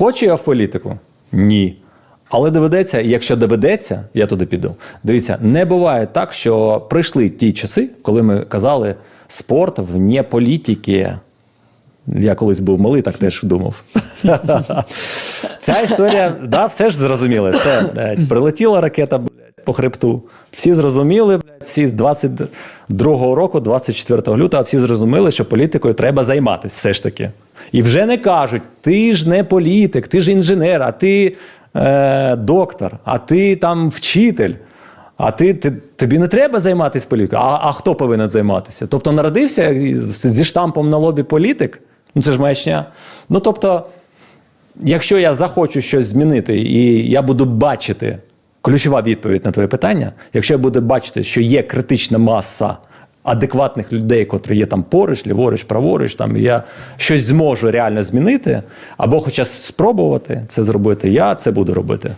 хочу я в політику? Ні. Але доведеться, якщо доведеться, я туди піду. Дивіться, не буває так, що прийшли ті часи, коли ми казали спорт вне політики. Я колись був малий, так теж думав. Ця історія, да, все ж зрозуміли. Все, блядь, прилетіла ракета блядь, по хребту. Всі зрозуміли, блядь, всі з 22-го року, 24 лютого, всі зрозуміли, що політикою треба займатися все ж таки. І вже не кажуть: ти ж не політик, ти ж інженер, а ти е, доктор, а ти там вчитель. А ти, ти тобі не треба займатися політикою. А, а хто повинен займатися? Тобто народився зі штампом на лобі політик? Ну це ж маячня. Ну тобто, якщо я захочу щось змінити, і я буду бачити ключова відповідь на твоє питання, якщо я буду бачити, що є критична маса адекватних людей, котрі є там поруч, ліворуч, праворуч, там я щось зможу реально змінити, або хоча спробувати це зробити, я це буду робити.